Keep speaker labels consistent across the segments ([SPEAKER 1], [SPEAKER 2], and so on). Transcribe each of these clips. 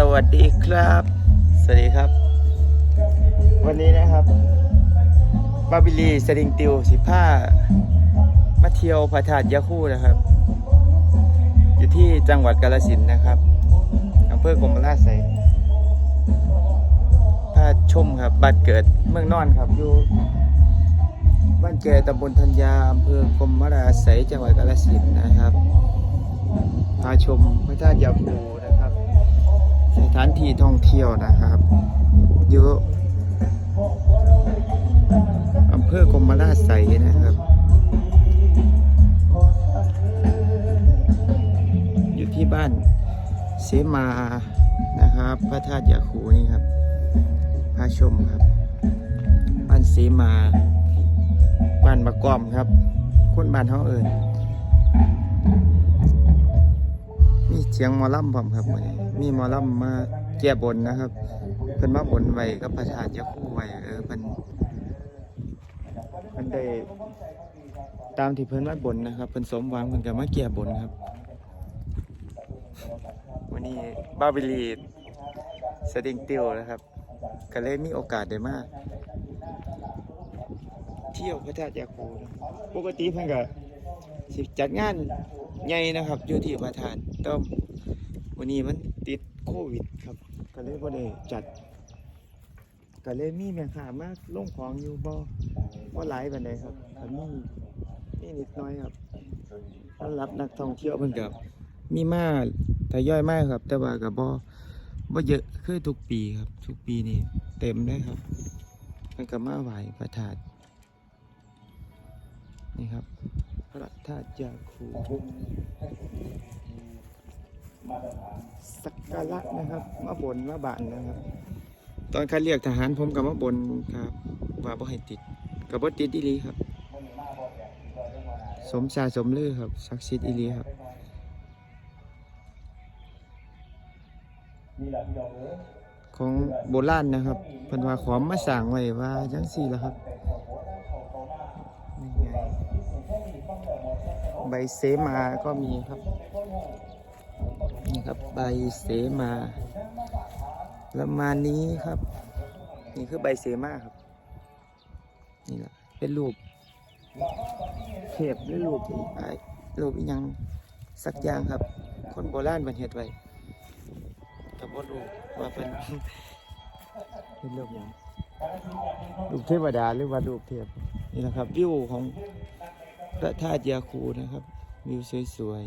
[SPEAKER 1] สวัสดีครับ สวัสดีครับ วันนี้นะครับบาบิลีสดิงติวสิผ้ามาเที่ยวพระธาตุยะคู่นะครับ อยู่ที่จังหวัดกาฬสินธุ์นะครับอำเภอกรมราชไสยพาชมครับบ้านเกิดเมืองนอนครับอยู่บ้านแก่ตำบลธัญญาอำเภอกรมราชไสยจังหวัดกาฬสินธุ์นะครับพาชมพระธาตุยาคูนะครับ สถานที่ท่องเที่ยวนะครับ เยอะอำเภอกรมราชไสนะครับ อยู่ที่บ้านเสมานะครับ พระธาตุยาคูนี่ครับพาชมครับ บ้านเสมา บ้านมะกอมครับคนบ้านเขาเอิญ มีเสียงมอลำผมครับมือนี้มีมอลำมาแก้บนนะครับ เพิ่นมาบนไว้กับพระธาตุยาคูไว้เออเพิ่นเพิ่นได้ตามที่เพิ่นมาบนนะครับเพิ่นสมหวังเพิ่นก็มาแก้บนครับวันนี้บาบิลีสดิงติวนะครับ ก็เลยมีโอกาสได้มาเที่ยวพระธาตุยาคูปกติเพิ่นก็ สิจัดงานใหญ่นะครับอยู่ที่พระธาตุแต่วันนี้มันติดโควิดครับ ก็เลยบ่ได้จัด ก็เลยมีแม่ค้ามาลงของอยู่บ่บ่หลายปานใดครับก็มีมีนิดหน้อยครับสำหรับนักท่องเที่ยวเพิ่นก็มีมาทยอยมากครับ แต่ว่าก็บ่บ่เยอะคือทุกปีครับ ทุกปีนี่เต็มเลยครับเพิ่นก็มาไหว้พระธาตุนี่ครับ พระธาตุยาคูสักการะนะครับมาบนมาบานนะครับ ตอนคัดเรียกทหารผมกับมาบนครับว่าบ่ให้ติดกับบ่ติดอีลีครับ สมชาสมลือครับศักดิ์สิทธิ์อีลีครับของโบราณนะครับเพิ่นว่าขอมมาสร้างไว้ว่าจังซี่ละครับ ใบเสมาก็มีครับ นี่ครับใบเสมาประมาณนี้ครับ นี่คือใบเสมาครับ นี่แหละเป็นรูปเทพหรือรูปไอ้รูปอีหยังสักอย่างครับ คนโบราณบันเฮ็ดไว้กับว่ารูปว่าเป็นเป็นรูปยังรูปเทวดาหรือว่ารูปเทพนี่นะครับวิวของ พระธาตุยาคูนะครับวิวสวย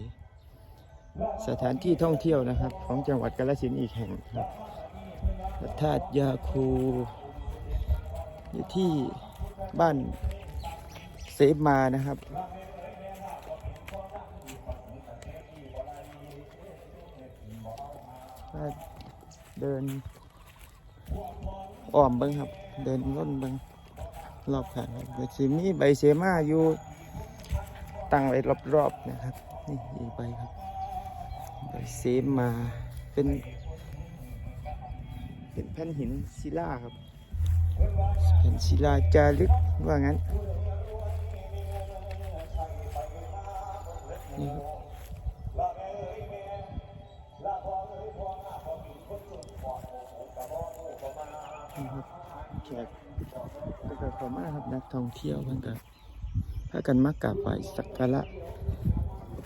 [SPEAKER 1] ๆ สถานที่ท่องเที่ยวนะครับ ของจังหวัดกาฬสินธุ์อีกแห่งครับพระธาตุยาคูอยู่ที่บ้านเสมานะครับเดินอ้อมเบิ้งครับ เดินร่นเบิ้งรอบข้างครับก็สิมีใบเสมาอยู่ ตั้งไว้รอบๆนะครับ นี่อีกใบครับใบเสมาเป็น เป็นแผ่นหินศิลาครับแผ่นศิลาจารึกว่างั้นนี่ครับกับแขกก็เกิดความาครับนักท่องเที่ยวเพิ่นก็ พากันมากราบไหว้สักการะ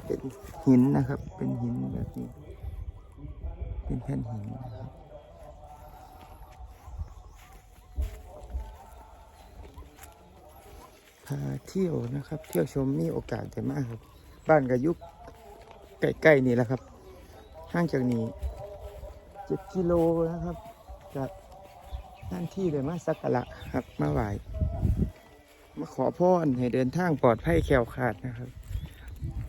[SPEAKER 1] เป็นหินนะครับ เป็นหินแบบนี้ เป็นแผ่นหินนะครับพาเที่ยวนะครับ เที่ยวชมมีโอกาสได้มากครับ บ้านกับยุคใกล้ๆนี่แหละครับห่างจากนี้เจ็ดกิโลนะครับจากท่านที่เลยมาสักการะครับมาไหว้ มาขอพรให้เดินทางปลอดภัยแคล้วคลาดนะครับ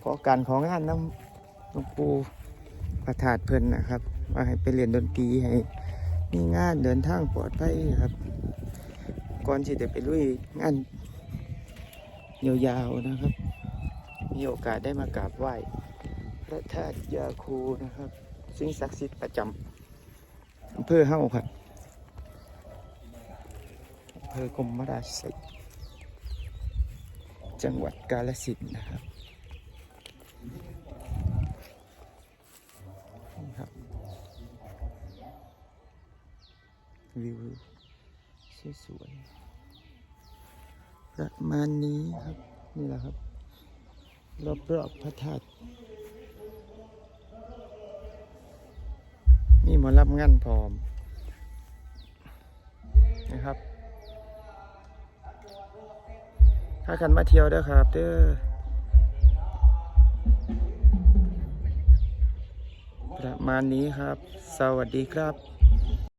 [SPEAKER 1] ขอการของานน้ำหลวงปู่ประทาดเพิ่นนะครับว่าให้ไปเรียนดนตรีให้มีงานเดินทางปลอดภัยครับ ก่อนที่จะไปลุยงานยาวๆนะครับ มีโอกาสได้มากราบไหว้พระธาตุยาคูนะครับ สิ่งศักดิ์สิทธิ์ประจำอำเภอเฮ้าครับอำเภอกรมราชสี จังหวัดกาฬสินธุ์นะครับนี่ครับวิวสวยๆประมาณนี้ครับนี่แหละครับรอบๆพระธาตุมีหมอรับงานพร้อมนะครับ ถ้ากันมาเที่ยวเด้อครับเด้อประมาณนี้ครับ สวัสดีครับ